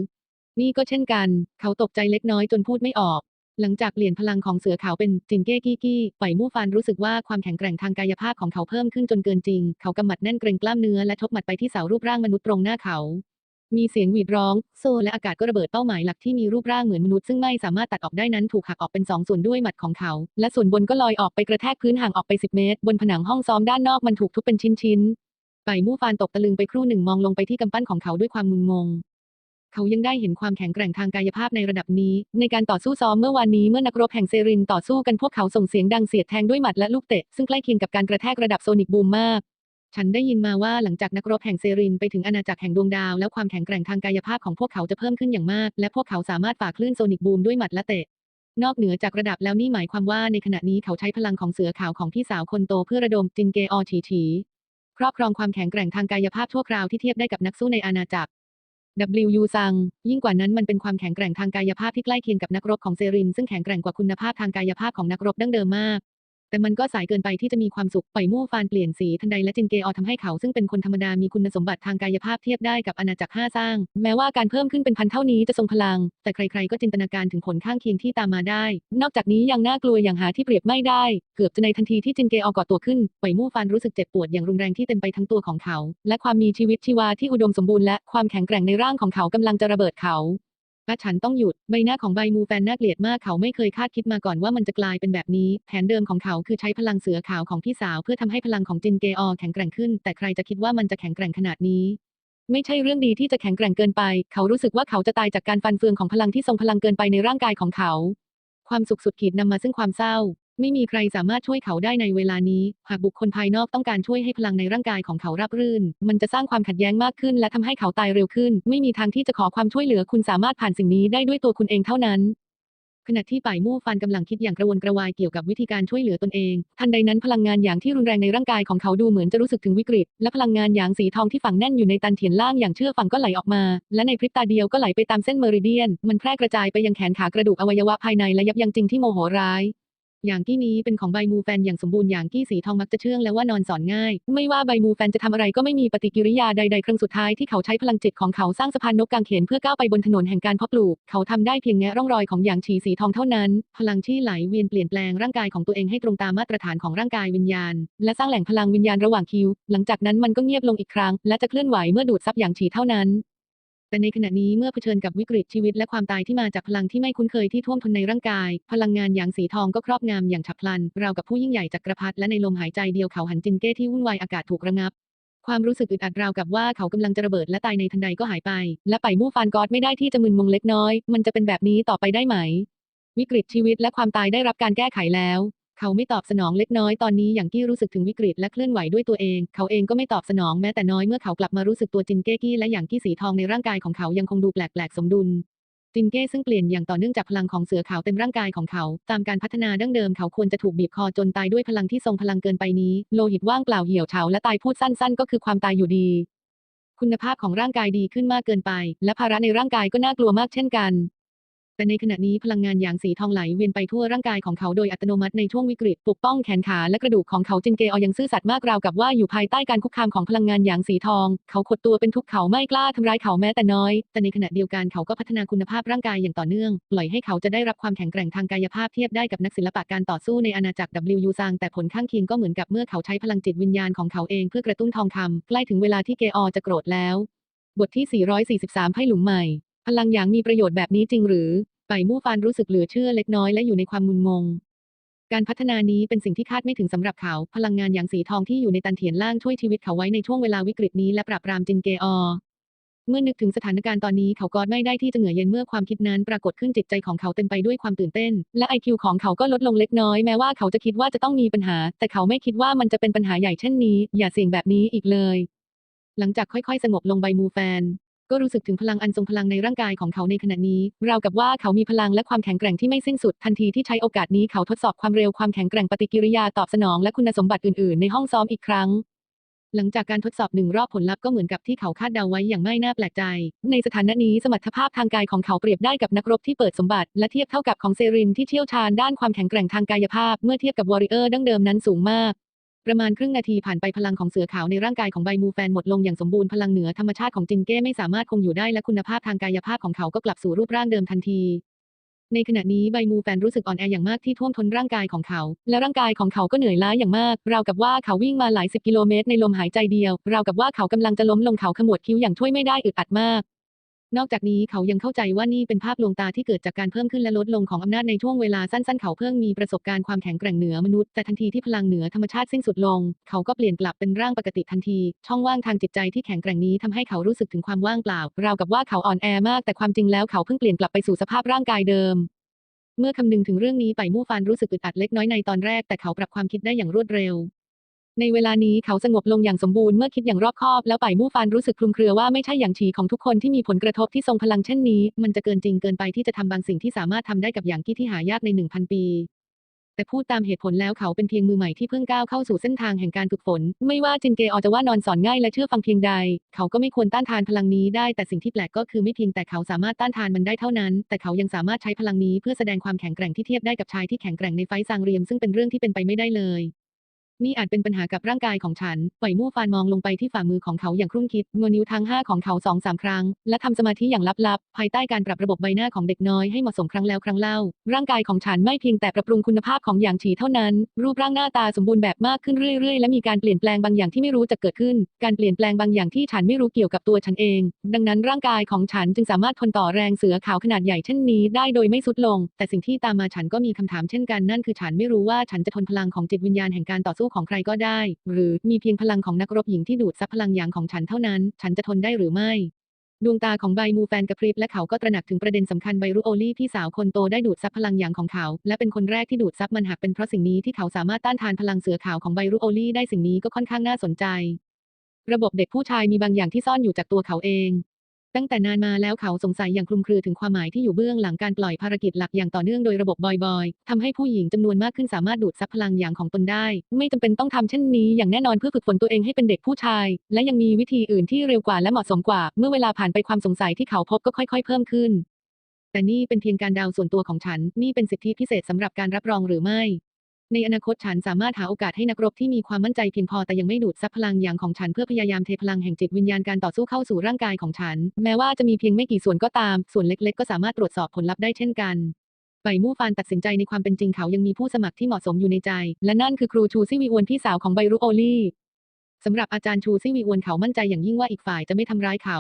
นี่ก็เช่นกัน เขาตกใจเล็กน้อยจนพูดไม่ออก หลังจากเปลี่ยนพลังของเสือขาวเป็นจินเก้กี้กี้ไปมู่ฟานรู้สึกว่าความแข็งแกร่งทางกายภาพของเขาเพิ่มขึ้นจนเกินจริง เขากำหมัดแน่นเกรงกล้ามเนื้อและทบหมัดไปที่เสารูปร่างมนุษย์ตรงหน้าเขา มีเสียงหวีดร้อง โซและอากาศก็ระเบิดเป้าหมายหลักที่มีรูปร่างเหมือนมนุษย์ซึ่งไม่สามารถตัดออกได้นั้นถูกหักออกเป็นสองส่วนด้วยหมัดของเขา และส่วนบนก็ลอยออกไปกระแทกพื้นห่างออกไป 10 เมตร บนผนังห้องซ้อมด้านนอกมันถูกทุบเป็นชิ้นๆไปมู่ฟานตกตะลึงไปครู่หนึ่งมองลงไปที่กำปั้นของเขาด้วยความมึนงง เขายังได้เห็นความแข็งแกร่งทางกายภาพในระดับนี้ ในการต่อสู้ซ้อมเมื่อวานนี้เมื่อนักรบแห่งเซรินต่อสู้กันพวกเขาส่งเสียงดังเสียดแทงด้วยหมัดและลูกเตะ ซึ่งใกล้เคียงกับการกระแทกระดับโซนิกบูมมากฉันได้ยินมาว่าหลังจากนักรบแห่งเซรินไปถึงอาณาจักรแห่งดวงดาว แล้วความแข็งแกร่งทางกายภาพของพวกเขาจะเพิ่มขึ้นอย่างมาก และพวกเขาสามารถฝ่าคลื่นโซนิกบูมด้วยหมัดและเตะ นอกเหนือจากระดับแล้วนี่หมายความว่าในขณะนี้เขาใช้พลังของเสือขาวของพี่สาวคนโตเพื่อระดมจินเกอฉีฉีครอบครองความแข็งแกร่งทางกายภาพชั่วคราวที่เทียบได้กับนักสู้ในอาณาจักร W ซัง ยิ่งกว่านั้นมันเป็นความแข็งแกร่งทางกายภาพที่ใกล้เคียงกับนักรบของเซริน ซึ่งแข็งแกร่งกว่าคุณภาพทางกายภาพของนักรบดั้งเดิมมาก แต่มันก็สายเกินไปที่จะมีความสุขปล่อยมู่ฟานเปลี่ยนสีทันใดและจินเกอทำให้เขาซึ่งเป็นคนธรรมดามีคุณสมบัติทางกายภาพเทียบได้กับอาณาจักรห้าสร้าง แม้ว่าการเพิ่มขึ้นเป็นพันเท่านี้จะทรงพลัง แต่ใครๆก็จินตนาการถึงผลข้างเคียงที่ตามมาได้ นอกจากนี้ยังน่ากลัวอย่างหาที่เปรียบไม่ได้ เกือบจะในทันทีที่จินเกอก่อตัวขึ้นปล่อยมู่ฟานรู้สึกเจ็บปวดอย่างรุนแรงที่เต็มไปทั้งตัวของเขา และความมีชีวิตชีวาที่อุดมสมบูรณ์และความแข็งแกร่งในร่างของเขากำลังจะระเบิดเขา ป้าฉันต้องหยุด ใบหน้าของใบมูแฟนน่าเกลียดมากเขาไม่เคยคาดคิดมาก่อนว่ามันจะกลายเป็นแบบนี้ แผนเดิมของเขาคือใช้พลังเสือขาวของพี่สาวเพื่อทำให้พลังของจินเกออแข็งแกร่งขึ้น แต่ใครจะคิดว่ามันจะแข็งแกร่งขนาดนี้ ไม่ใช่เรื่องดีที่จะแข็งแกร่งเกินไป เขารู้สึกว่าเขาจะตายจากการฟันเฟืองของพลังที่ทรงพลังเกินไปในร่างกายของเขา ความสุขสุดขีดนำมาซึ่งความเศร้า ไม่มีใครสามารถช่วยเขาได้ในเวลานี้ หากบุคคลภายนอกต้องการช่วยให้พลังในร่างกายของเขาราบรื่น มันจะสร้างความขัดแย้งมากขึ้น และทำให้เขาตายเร็วขึ้น ไม่มีทางที่จะขอความช่วยเหลือคุณสามารถผ่านสิ่งนี้ได้ด้วยตัวคุณเองเท่านั้นขณะที่ป่ายมู่ฟันกำลังคิดอย่างกระวนกระวายเกี่ยวกับวิธีการช่วยเหลือตนเอง ทันใดนั้นพลังงานอย่างที่รุนแรงในร่างกายของเขาดูเหมือนจะรู้สึกถึงวิกฤต และพลังงานอย่างสีทองที่ฝังแน่นอยู่ในตันเถียนล่างอย่างเชื่อฝังก็ไหลออกมา และในพริบตาเดียวก็ไหลไปตามเส้นเมริเดียน มันแพร่กระจายไปยังแขนขากระดูกอวัยวะภายในและยับยั้งจริงที่โมโหร้าย อย่างกี้นี้เป็นของใบมูแฟนอย่างสมบูรณ์อย่างกี้สีทองมักจะเชื่องและว่านอนสอนง่าย ไม่ว่าใบมูแฟนจะทำอะไรก็ไม่มีปฏิกิริยาใดๆ ครั้งสุดท้ายที่เขาใช้พลังจิตของเขาสร้างสะพานนกกางเขนเพื่อก้าวไปบนถนนแห่งการเพาะปลูก เขาทำได้เพียงแงะร่องรอยของอย่างฉีสีทองเท่านั้น พลังที่ไหลเวียนเปลี่ยนแปลงร่างกายของตัวเองให้ตรงตามมาตรฐานของร่างกายวิญญาณ และสร้างแหล่งพลังวิญญาณระหว่างคิว หลังจากนั้นมันก็เงียบลงอีกครั้ง และจะเคลื่อนไหวเมื่อดูดซับอย่างฉีเท่านั้น แต่ในขณะนี้เมื่อเผชิญกับวิกฤตชีวิตและความตายที่มาจากพลังที่ไม่คุ้นเคยที่ท่วมท้นในร่างกาย พลังงานอย่างสีทองก็ครอบงำอย่างฉับพลัน ราวกับผู้ยิ่งใหญ่จักรพรรดิและในลมหายใจเดียวเขาหันจินเก้ที่วุ่นวายอากาศถูกระงับ ความรู้สึกอึดอัดราวกับว่าเขากำลังจะระเบิดและตายในทันใดก็หายไป และไปมู่ฟานกอดไม่ได้ที่จะมึนงงเล็กน้อย มันจะเป็นแบบนี้ต่อไปได้ไหม วิกฤตชีวิตและความตายได้รับการแก้ไขแล้ว เขาไม่ตอบสนองเล็กน้อยตอนนี้อย่างกี้รู้สึกถึงวิกฤตและเคลื่อนไหวด้วยตัวเอง เขาเองก็ไม่ตอบสนองแม้แต่น้อยเมื่อเขากลับมารู้สึกตัวจินเก้กี้และอย่างกี้สีทองในร่างกายของเขายังคงดูแปลกๆสมดุลจินเก้ซึ่งเปลี่ยนอย่างต่อเนื่องจากพลังของเสือขาวเต็มร่างกายของเขา ตามการพัฒนาดั้งเดิมเขาควรจะถูกบีบคอจนตายด้วยพลังที่ทรงพลังเกินไปนี้ โลหิตว่างเปล่าเหี่ยวเฉาและตายพูดสั้น ๆ ก็คือความตายอยู่ดี คุณภาพของร่างกายดีขึ้นมากเกินไป และภาระในร่างกายก็น่ากลัวมากเช่นกัน แต่ในขณะนี้พลังงานอย่างสีทองไหลเวียนไปทั่วร่างกายของเขาโดยอัตโนมัติในช่วงวิกฤตปกป้องแขนขาและกระดูกของเขาจินเกออยังซื่อสัตย์มากราวกับว่าอยู่ภายใต้การคุกคามของพลังงานอย่างสีทอง เขาขดตัวเป็นทุกข์เขาไม่กล้าทำร้ายเขาแม้แต่น้อย แต่ในขณะเดียวกันเขาก็พัฒนาคุณภาพร่างกายอย่างต่อเนื่อง ปล่อยให้เขาจะได้รับความแข็งแกร่งทางกายภาพเทียบได้กับนักศิลปะการต่อสู้ในอาณาจักร WU ซางแต่ผลข้างเคียงก็เหมือนกับเมื่อเขาใช้พลังจิตวิญญาณของเขาเองเพื่อกระตุ้นทองคำใกล้ถึงเวลาที่เกอจะโกรธแล้ว บทที่ 443 ไพ่หลุมใหม่ พลังอย่างมีประโยชน์แบบนี้จริงหรือ ไปมู่ฟานรู้สึกเหลือเชื่อเล็กน้อยและอยู่ในความงุนงง การพัฒนานี้เป็นสิ่งที่คาดไม่ถึงสำหรับเขา พลังงานอย่างสีทองที่อยู่ในตันเถียนล่างช่วยชีวิตเขาไว้ในช่วงเวลาวิกฤตนี้และปราบปรามจินเกอเมื่อนึกถึงสถานการณ์ตอนนี้เขาก็ไม่ได้ที่จะเหงื่อเย็นเมื่อความคิดนั้นปรากฏขึ้นจิตใจของเขาเต็มไปด้วยความตื่นเต้น และไอคิวของเขาก็ลดลงเล็กน้อยแม้ว่าเขาจะคิดว่าจะต้องมีปัญหา แต่เขาไม่คิดว่ามันจะเป็นปัญหาใหญ่เช่นนี้ อย่าเสี่ยงแบบนี้อีกเลย หลังจากค่อยๆ สงบลงใบมูแฟน ก็รู้สึกถึงพลังอันทรงพลังในร่างกายของเขาในขณะนี้ ราวกับว่าเขามีพลังและความแข็งแกร่งที่ไม่สิ้นสุดทันทีที่ใช้โอกาสนี้เขาทดสอบความเร็วความแข็งแกร่งปฏิกิริยาตอบสนองและคุณสมบัติอื่นๆ ในห้องซ้อมอีกครั้งหลังจากการทดสอบหนึ่งรอบผลลัพธ์ก็เหมือนกับที่เขาคาดเดาไว้อย่างไม่น่าแปลกใจ ในสถานะนี้สมรรถภาพทางกายของเขาเปรียบได้กับนักรบที่เปิดสมบัติ และเทียบเท่ากับของเซรินที่เชี่ยวชาญด้านความแข็งแกร่งทางกายภาพ เมื่อเทียบกับวอริเออร์ดั้งเดิมนั้นสูงมาก ประมาณครึ่งนาทีผ่านไปพลังของเสือขาวในร่างกายของใบมูแฟนหมดลงอย่างสมบูรณ์พลังเหนือธรรมชาติของจินเก้ไม่สามารถคงอยู่ได้และคุณภาพทางกายภาพของเขาก็กลับสู่รูปร่างเดิมทันที ในขณะนี้ใบมูแฟนรู้สึกอ่อนแออย่างมากที่ท่วมท้นร่างกายของเขา และร่างกายของเขาก็เหนื่อยล้าอย่างมาก ราวกับว่าเขาวิ่งมาหลายสิบกิโลเมตรในลมหายใจเดียว ราวกับว่าเขากำลังจะล้มลงเขาขมวดคิ้วอย่างช่วยไม่ได้อึดอัดมาก นอกจากนี้เขายังเข้าใจว่านี่เป็นภาพลวงตาที่เกิดจากการเพิ่มขึ้นและลดลงของอำนาจในช่วงเวลาสั้นๆ เขาเพิ่งมีประสบการณ์ความแข็งแกร่งเหนือมนุษย์แต่ทันทีที่พลังเหนือธรรมชาติสิ้นสุดลง เขาก็เปลี่ยนกลับเป็นร่างปกติทันที ช่องว่างทางจิตใจที่แข็งแกร่งนี้ทำให้เขารู้สึกถึงความว่างเปล่าราวกับว่าเขาอ่อนแอมากแต่ความจริงแล้วเขาเพิ่งเปลี่ยนกลับไปสู่สภาพร่างกายเดิมเมื่อคำนึงถึงเรื่องนี้ไปมู่ฟานรู้สึกอึดอัดเล็กน้อยในตอนแรกแต่เขาปรับความคิดได้อย่างรวดเร็ว ในเวลานี้เขาสงบลงอย่างสมบูรณ์เมื่อคิดอย่างรอบคอบแล้วไปมู่ฟานรู้สึกคลุมเครือว่าไม่ใช่อย่างฉีของทุกคนที่มีผลกระทบที่ทรงพลังเช่นนี้ มันจะเกินจริงเกินไปที่จะทำบางสิ่งที่สามารถทำได้กับอย่างกี้ที่หายากในหนึ่งพันปี แต่พูดตามเหตุผลแล้วเขาเป็นเพียงมือใหม่ที่เพิ่งก้าวเข้าสู่เส้นทางแห่งการฝึกฝน ไม่ว่าจินเกอจะว่านอนสอนง่ายและเชื่อฟังเพียงใด เขาก็ไม่ควรต้านทานพลังนี้ได้แต่สิ่งที่แปลกก็คือไม่เพียงแต่เขาสามารถต้านทานมันได้เท่านั้น แต่เขายังสามารถใช้พลังนี้เพื่อแสดงความแข็งแกร่งที่เทียบได้กับชายที่แข็งแกร่งในไฟซางเรียมซึ่งเป็นเรื่องที่เป็นไปไม่ได้เลย นี่อาจเป็นปัญหากับร่างกายของฉัน ปล่อยมู่ฟานมองลงไปที่ฝ่ามือของเขาอย่างครุ่นคิดงอนิ้วทั้งห้าของเขาสองสามครั้ง และทำสมาธิอย่างลับๆ ภายใต้การปรับระบบใบหน้าของเด็กน้อยให้เหมาะสมครั้งแล้วครั้งเล่า ร่างกายของฉันไม่เพียงแต่ปรับปรุงคุณภาพของอย่างฉีเท่านั้น รูปร่างหน้าตาสมบูรณ์แบบมากขึ้นเรื่อยๆ และมีการเปลี่ยนแปลงบางอย่างที่ไม่รู้จะเกิดขึ้น การเปลี่ยนแปลงบางอย่างที่ฉันไม่รู้เกี่ยวกับตัวฉันเอง ดังนั้นร่างกายของฉันจึงสามารถทนต่อแรงเสือขาวขนาดใหญ่เช่นนี้ได้โดยไม่สุดลง แต่สิ่งที่ตามมาฉันก็มีคำถามเช่นกันนั่นคือฉันไม่รู้ว่าฉันจะทนพลังของจิตวิญญาณแห่งการต่อสู้ของใครก็ได้ หรือมีเพียงพลังของนักรบหญิงที่ดูดซับพลังหยางของฉันเท่านั้น ฉันจะทนได้หรือไม่ ดวงตาของใบมูแฟนกระพริบและเขาก็ตระหนักถึงประเด็นสำคัญไบรุโอลี่พี่สาวคนโตได้ดูดซับพลังหยางของเขา และเป็นคนแรกที่ดูดซับมันหากเป็นเพราะสิ่งนี้ที่เขาสามารถต้านทานพลังเสือขาวของไบรุโอลี่ได้สิ่งนี้ก็ค่อนข้างน่าสนใจ ระบบเด็กผู้ชายมีบางอย่างที่ซ่อนอยู่จากตัวเขาเอง ตั้งแต่นานมาแล้วเขาสงสัยอย่างคลุมเครือถึงความหมายที่อยู่เบื้องหลังการปล่อยภารกิจหลักอย่างต่อเนื่องโดยระบบบอยๆทำให้ผู้หญิงจำนวนมากขึ้นสามารถดูดซับพลังอย่างของตนได้ ไม่จำเป็นต้องทำเช่นนี้อย่างแน่นอนเพื่อฝึกฝนตัวเองให้เป็นเด็กผู้ชาย และยังมีวิธีอื่นที่เร็วกว่าและเหมาะสมกว่า เมื่อเวลาผ่านไปความสงสัยที่เขาพบก็ค่อย ๆ เพิ่มขึ้น แต่นี่เป็นเพียงการเดาส่วนตัวของฉัน นี่เป็นสิทธิพิเศษสำหรับการรับรองหรือไม่ ในอนาคตฉันสามารถหาโอกาสให้นักรบที่มีความมั่นใจเพียงพอแต่ยังไม่ดูดซับพลังอย่างของฉันเพื่อพยายามเทพลังแห่งจิตวิญญาณการต่อสู้เข้าสู่ร่างกายของฉัน แม้ว่าจะมีเพียงไม่กี่ส่วนก็ตาม ส่วนเล็ก ๆ ก็สามารถตรวจสอบผลลัพธ์ได้เช่นกันไปมู่ฟานตัดสินใจในความเป็นจริงเขายังมีผู้สมัครที่เหมาะสมอยู่ในใจ และนั่นคือครูชูซี่วีอวนพี่สาวของไบรุโอลี่สำหรับอาจารย์ชูซี่วีอวนเขามั่นใจอย่างยิ่งว่าอีกฝ่ายจะไม่ทำร้ายเขา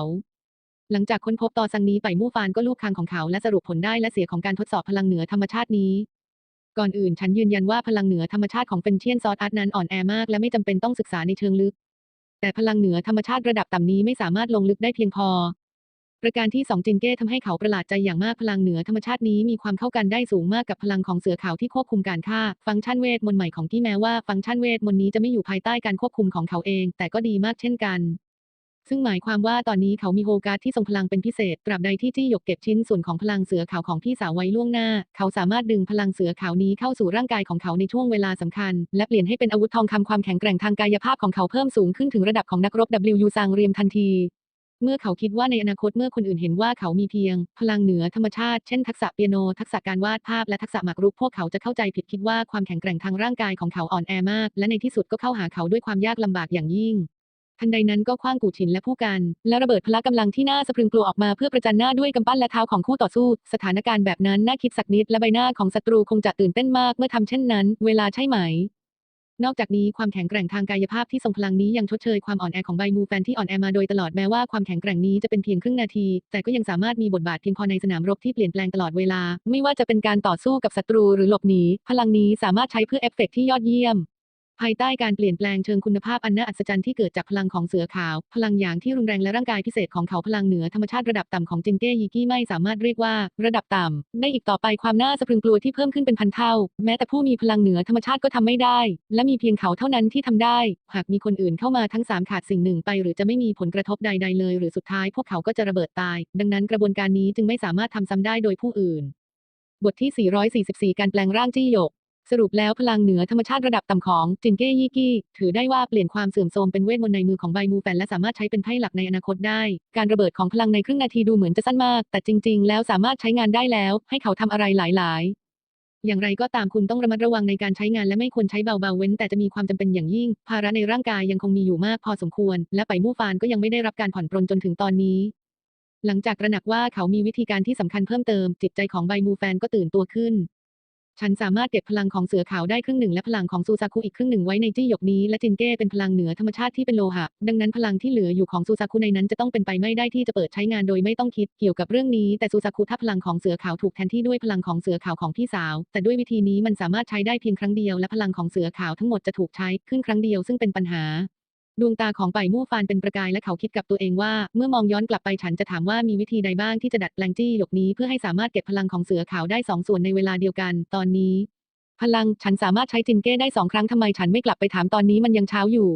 หลังจากค้นพบตอซังนี้ไปมู่ฟานก็ลูบคางของเขาและสรุปผลได้และเสียของการทดสอบพลังเหนือธรรมชาตินี้ ก่อนอื่นฉันยืนยันว่าพลังเหนือธรรมชาติของเฟนเชียนซอสอาร์ตนั้นอ่อนแอมากและไม่จำเป็นต้องศึกษาในเชิงลึก แต่พลังเหนือธรรมชาติระดับต่ำนี้ไม่สามารถลงลึกได้เพียงพอ ประการที่สองจินเก้ทำให้เขาประหลาดใจอย่างมากพลังเหนือธรรมชาตินี้มีความเข้ากันได้สูงมากกับพลังของเสือขาวที่ควบคุมการฆ่า ฟังก์ชันเวทมนต์ใหม่ของที่แม้ว่าฟังก์ชันเวทมนต์นี้จะไม่อยู่ภายใต้การควบคุมของเขาเอง แต่ก็ดีมากเช่นกัน ซึ่งหมายความว่าตอนนี้เขามีโฮการ์ดที่ทรงพลังเป็นพิเศษ ตราบใดที่จี้หยกเก็บชิ้นส่วนของพลังเสือขาวของพี่สาวไว้ล่วงหน้า เขาสามารถดึงพลังเสือขาวนี้เข้าสู่ร่างกายของเขาในช่วงเวลาสำคัญ และเปลี่ยนให้เป็นอาวุธทองคำความแข็งแกร่งทางกายภาพของเขาเพิ่มสูงขึ้นถึงระดับของนักรบ W ซางเรียมทันทีเมื่อเขาคิดว่าในอนาคตเมื่อคนอื่นเห็นว่าเขามีเพียง พลังเหนือธรรมชาติ เช่นทักษะเปียโน ทักษะการวาดภาพและทักษะหมากรุกพวกเขาจะเข้าใจผิดคิดว่าความแข็งแกร่งทางร่างกายของเขาอ่อนแอมาก และในที่สุดก็เข้าหาเขาด้วยความยากลำบากอย่างยิ่ง ทันใดนั้นก็คว้างกูฉินและผู้กัน และระเบิดพละกำลังที่น่าสะพรึงกลัวออกมาเพื่อประจันหน้าด้วยกำปั้นและเท้าของคู่ต่อสู้ สถานการณ์แบบนั้นน่าคิดสักนิดและใบหน้าของศัตรูคงจะตื่นเต้นมากเมื่อทำเช่นนั้น เวลาใช่ไหมนอกจากนี้ความแข็งแกร่งทางกายภาพที่ทรงพลังนี้ยังชดเชยความอ่อนแอของใบมูแฟนที่อ่อนแอมาโดยตลอดแม้ว่าความแข็งแกร่งนี้จะเป็นเพียงครึ่งนาที แต่ก็ยังสามารถมีบทบาทเพียงพอในสนามรบที่เปลี่ยนแปลงตลอดเวลา ไม่ว่าจะเป็นการต่อสู้กับศัตรูหรือหลบหนีพลังนี้สามารถใช้เพื่อเอฟเฟกต์ที่ยอดเยี่ยม ภายใต้การเปลี่ยนแปลงเชิงคุณภาพอันน่าอัศจรรย์ที่เกิดจากพลังของเสือขาว พลังหยางที่รุนแรงและร่างกายพิเศษของเขาพลังเหนือธรรมชาติระดับต่ำของจินเก้ยีกี้ไม่สามารถเรียกว่า ระดับต่ำได้อีกต่อไปความน่าสะพรึงกลัวที่เพิ่มขึ้นเป็นพันเท่า แม้แต่ผู้มีพลังเหนือธรรมชาติก็ทำไม่ได้ และมีเพียงเขาเท่านั้นที่ทำได้ หากมีคนอื่นเข้ามาทั้งสามขาดสิ่งหนึ่งไป หรือจะไม่มีผลกระทบใด ๆ เลย หรือสุดท้ายพวกเขาก็จะระเบิดตาย ดังนั้นกระบวนการนี้จึงไม่สามารถทำซ้ำได้โดยผู้อื่น บทที่ 444 การแปลงร่างจี้หยก รุปแล้วพลังเหนือธรรมชาติระดับต่ำของจินเก้ยี่กี้ ถือได้ว่าเปลี่ยนความเสื่อมโทรมเป็นเวทมนต์ในมือของใบมูแฟนและสามารถใช้เป็นไพ่หลักในอนาคตได้ การระเบิดของพลังในครึ่งนาทีดูเหมือนจะสั้นมาก แต่จริง ๆ แล้วสามารถใช้งานได้แล้ว ให้เขาทำอะไรหลาย ๆอย่างไรก็ตามคุณต้องระมัดระวังในการใช้งานและไม่ควรใช้เบาๆเว้น แต่จะมีความจำเป็นอย่างยิ่ง ภาระในร่างกายยังคงมีอยู่มากพอสมควร และไปมู่ฟานก็ยังไม่ได้รับการผ่อนปรนจนถึงตอนนี้ หลังจากระหนักว่าเขามีวิธีการที่สำคัญเพิ่มเติม จิตใจของใบมูแฟนก็ตื่นตัวขึ้น ฉันสามารถเก็บพลังของเสือขาวได้ครึ่งหนึ่งและพลังของซูซาคุอีกครึ่งหนึ่งไว้ในจี้หยกนี้และจินเก้เป็นพลังเหนือธรรมชาติที่เป็นโลหะ ดังนั้นพลังที่เหลืออยู่ของซูซาคุในนั้นจะต้องเป็นไปไม่ได้ที่จะเปิดใช้งานโดยไม่ต้องคิดเกี่ยวกับเรื่องนี้ แต่ซูซาคุถ้าพลังของเสือขาวถูกแทนที่ด้วยพลังของเสือขาวของพี่สาว แต่ด้วยวิธีนี้มันสามารถใช้ได้เพียงครั้งเดียวและพลังของเสือขาวทั้งหมดจะถูกใช้ขึ้นครั้งเดียวซึ่งเป็นปัญหา ดวงตาของป่ายมู่ฟานเป็นประกายและเขาคิดกับตัวเองว่า เมื่อมองย้อนกลับไปฉันจะถามว่ามีวิธีใดบ้างที่จะดัดแปลงจี้หยกนี้เพื่อให้สามารถเก็บพลังของเสือขาวได้สองส่วนในเวลาเดียวกัน ตอนนี้ พลังฉันสามารถใช้จินเก้ได้สองครั้งทำไมฉันไม่กลับไปถามตอนนี้มันยังเช้าอยู่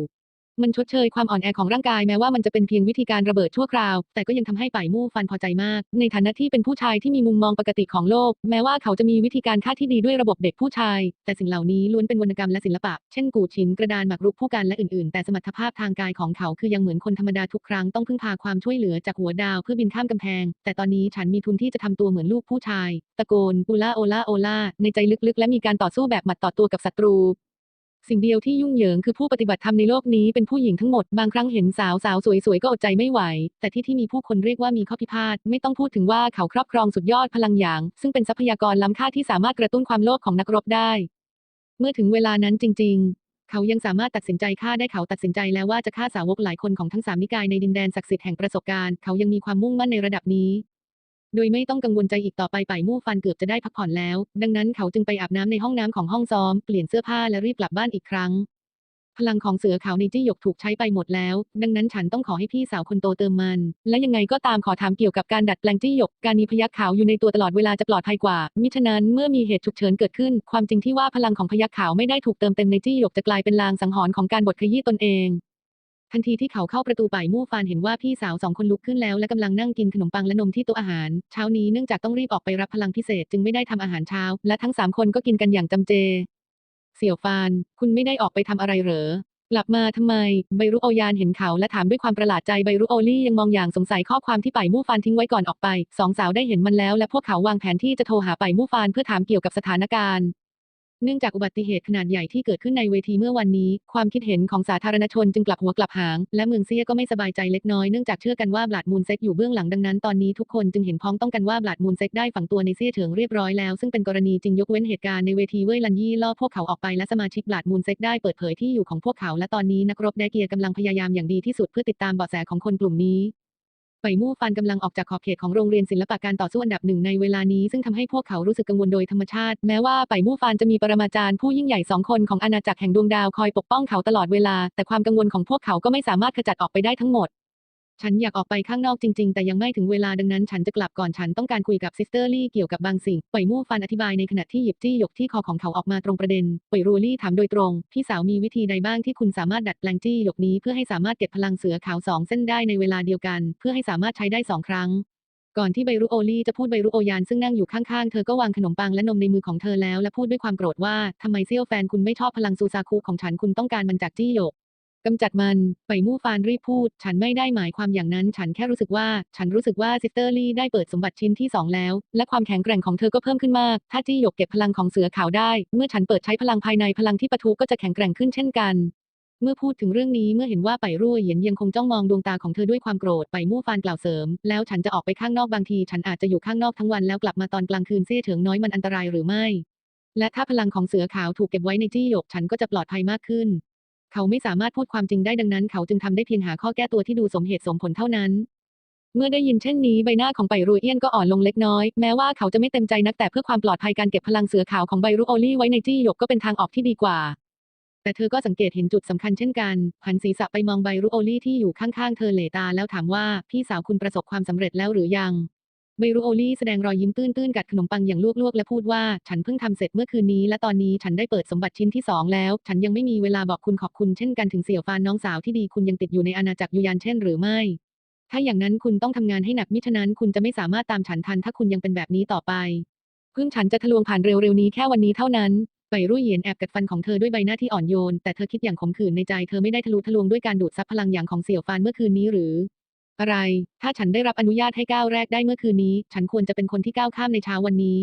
มันชดเชยความอ่อนแอของร่างกายแม้ว่ามันจะเป็นเพียงวิธีการระเบิดชั่วคราว แต่ก็ยังทำให้ป่ายมู่ฟันพอใจมาก ในฐานะที่เป็นผู้ชายที่มีมุมมองปกติของโลก แม้ว่าเขาจะมีวิธีการฆ่าที่ดีด้วยระบบเด็กผู้ชาย แต่สิ่งเหล่านี้ล้วนเป็นวรรณกรรมและศิลปะ เช่นกูดชินกระดานหมากรุกผู้กันและอื่นๆ แต่สมรรถภาพทางกายของเขาคือยังเหมือนคนธรรมดาทุกครั้งต้องพึ่งพาความช่วยเหลือจากหัวดาวเพื่อบินข้ามกำแพง แต่ตอนนี้ฉันมีทุนที่จะทำตัวเหมือนลูกผู้ชาย ตะโกนอูล่าโอล่าโอล่าในใจลึกๆ และมีการต่อสู้แบบหมัดต่อตัวกับศัตรู สิ่งเดียวที่ยุ่งเหยิงคือผู้ปฏิบัติธรรมในโลกนี้เป็นผู้หญิงทั้งหมด บางครั้งเห็นสาวสาวสวยๆ ก็อดใจไม่ไหว แต่ที่ที่มีผู้คนเรียกว่ามีข้อพิพาท ไม่ต้องพูดถึงว่าเขาครอบครองสุดยอดพลังหยาง ซึ่งเป็นทรัพยากรล้ำค่าที่สามารถกระตุ้นความโลภของนักรบได้ เมื่อถึงเวลานั้นจริง ๆเขายังสามารถตัดสินใจฆ่าได้เขาตัดสินใจแล้วว่าจะฆ่าสาวกหลายคนของทั้งสามนิกายในดินแดนศักดิ์สิทธิ์แห่งประสบการณ์ เขายังมีความมุ่งมั่นในระดับนี้ โดยไม่ต้องกังวลใจอีกต่อไปป่ายมู่ฟันเกือบจะได้พักผ่อนแล้ว ดังนั้นเขาจึงไปอาบน้ำในห้องน้ำของห้องซ้อม เปลี่ยนเสื้อผ้าและรีบกลับบ้านอีกครั้ง พลังของเสือขาวในจี้หยกถูกใช้ไปหมดแล้ว ดังนั้นฉันต้องขอให้พี่สาวคนโตเติมมัน และยังไงก็ตามขอถามเกี่ยวกับการดัดแปลงจี้หยก การมีพยัคฆ์ขาวอยู่ในตัวตลอดเวลาจะปลอดภัยกว่า มิฉะนั้นเมื่อมีเหตุฉุกเฉินเกิดขึ้น ความจริงที่ว่าพลังของพยัคฆ์ขาวไม่ได้ถูกเติมเต็มในจี้หยกจะกลายเป็นลางสังหรณ์ของการบดขยี้ตนเอง ทันทีที่เขาเข้าประตูป่ายมู่ฟานเห็นว่าพี่สาวสองคนลุกขึ้นแล้วและกำลังนั่งกินขนมปังและนมที่โต๊ะอาหาร เช้านี้เนื่องจากต้องรีบออกไปรับพลังพิเศษจึงไม่ได้ทำอาหารเช้า และทั้งสามคนก็กินกันอย่างจำเจ เสี่ยวฟาน คุณไม่ได้ออกไปทำอะไรเหรอกลับมาทำไม ไบรุโอยานเห็นเขาและถามด้วยความประหลาดใจไบรุโอลี่ยังมองอย่างสงสัยข้อความที่ป่ายมู่ฟานทิ้งไว้ก่อนออกไป สองสาวได้เห็นมันแล้วและพวกเขาวางแผนที่จะโทรหาป่ายมู่ฟานเพื่อถามเกี่ยวกับสถานการณ์ เนื่องจากอุบัติเหตุขนาดใหญ่ที่เกิดขึ้นในเวทีเมื่อวันนี้ ความคิดเห็นของสาธารณชนจึงกลับหัวกลับหาง และเมืองเซียก็ไม่สบายใจเล็กน้อยเนื่องจากเชื่อกันว่าบลัดมูนเซ็กอยู่เบื้องหลังดังนั้นตอนนี้ทุกคนจึงเห็นพ้องต้องกันว่าบลัดมูนเซ็กได้ฝังตัวในเซียเฉิงเรียบร้อยแล้วซึ่งเป็นกรณีจริงยกเว้นเหตุการณ์ในเวทีเว่ยลันยี่ล่อพวกเขาออกไปและสมาชิกบลัดมูนเซ็กได้เปิดเผยที่อยู่ของพวกเขาและตอนนี้นักรบแดเกียร์กำลังพยายามอย่างดีที่สุดเพื่อติดตามเบาะแสของคนกลุ่มนี้ ไฟมู่ฟันกำลังออกจากขอบเขตของโรงเรียนศิลปะการต่อสู้อันดับหนึ่งในเวลานี้ซึ่งทำให้พวกเขารู้สึกกังวลโดยธรรมชาติ แม้ว่าไฟมู่ฟานจะมีปรมาจารย์ผู้ยิ่งใหญ่สองคนของอาณาจักรแห่งดวงดาวคอยปกป้องเขาตลอดเวลา แต่ความกังวลของพวกเขาก็ไม่สามารถขจัดออกไปได้ทั้งหมด ฉันอยากออกไปข้างนอกจริง ๆ แต่ยังไม่ถึงเวลาดังนั้นฉันจะกลับก่อนฉันต้องการคุยกับซิสเตอร์ลี่เกี่ยวกับบางสิ่งไปมู่ฟันอธิบายในขณะที่หยิบจี้หยกที่คอของเขาออกมาตรงประเด็นไปรูลี่ถามโดยตรง พี่สาวมีวิธีใดบ้างที่คุณสามารถดัดแปลงจี้หยกนี้เพื่อให้สามารถเก็บพลังเสือขาวสองเส้นได้ในเวลาเดียวกัน เพื่อให้สามารถใช้ได้สองครั้งก่อนที่ไบรุโอลี่จะพูดไบรุโอยานซึ่งนั่งอยู่ข้างๆ เธอก็วางขนมปังและนมในมือของเธอแล้วและพูดด้วยความโกรธว่าทำไมเซี่ยวแฟนคุณไม่ชอบพลังซูซาคุของฉันคุณต้องการมันจากจี้หยก กำจัดมันไปมู่ฟานรีบพูด ฉันไม่ได้หมายความอย่างนั้น ฉันแค่รู้สึกว่า ฉันรู้สึกว่าซิสเตอร์ลี่ได้เปิดสมบัติชิ้นที่สองแล้ว และความแข็งแกร่งของเธอก็เพิ่มขึ้นมาก ถ้าจี้หยกเก็บพลังของเสือขาวได้ เมื่อฉันเปิดใช้พลังภายในพลังที่ปะทุก็จะแข็งแกร่งขึ้นเช่นกันเมื่อพูดถึงเรื่องนี้เมื่อเห็นว่าไปรุ่ยเยียนยังคงจ้องมองดวงตาของเธอด้วยความโกรธไปมู่ฟานกล่าวเสริม แล้วฉันจะออกไปข้างนอกบางที ฉันอาจจะอยู่ข้างนอกทั้งวันแล้วกลับมาตอนกลางคืนเสี้ยเถิงน้อยมันอันตรายหรือไม่ และถ้าพลังของเสือขาวถูกเก็บไว้ในจี้หยกฉันก็จะปลอดภัยมากขึ้น เขาไม่สามารถพูดความจริงได้ดังนั้น เขาจึงทำได้เพียงหาข้อแก้ตัวที่ดูสมเหตุสมผลเท่านั้น เมื่อได้ยินเช่นนี้ใบหน้าของไปรูเอียนก็อ่อนลงเล็กน้อย แม้ว่าเขาจะไม่เต็มใจนักแต่เพื่อความปลอดภัยการเก็บพลังเสือขาวของไบรูโอลี่ไว้ในจี้หยกก็เป็นทางออกที่ดีกว่า แต่เธอก็สังเกตเห็นจุดสำคัญเช่นกันหันศีรษะไปมองไบรูโอลี่ที่อยู่ข้างๆเธอเหลตาแล้วถามว่าพี่สาวคุณประสบความสำเร็จแล้วหรือยัง ไบรูโอลี่แสดงรอยยิ้มตื้นๆกัดขนมปังอย่างลวกๆ และพูดว่า ฉันเพิ่งทำเสร็จเมื่อคืนนี้ และตอนนี้ฉันได้เปิดสมบัติชิ้นที่สองแล้ว ฉันยังไม่มีเวลาบอกคุณขอบคุณเช่นกันถึงเสี่ยวฟานน้องสาวที่ดีคุณยังติดอยู่ในอาณาจักรยูยานเช่นหรือไม่ ถ้าอย่างนั้นคุณต้องทำงานให้หนักมิฉะนั้นคุณจะไม่สามารถตามฉันทันถ้าคุณยังเป็นแบบนี้ต่อไป เพิ่งฉันจะทะลวงผ่านเร็วๆนี้แค่วันนี้เท่านั้นไปรุ่ยเหยียนแอบกัดฟันของเธอด้วยใบหน้าที่อ่อนโยน แต่เธอคิดอย่างขมขื่นในใจเธอไม่ได้ทะลุทะลวงด้วยการดูดซับพลังอย่างของเสี่ยวฟานเมื่อคืนนี้หรือ อะไร ถ้าฉันได้รับอนุญาตให้ก้าวแรกได้เมื่อคืนนี้ ฉันควรจะเป็นคนที่ก้าวข้ามในเช้าวันนี้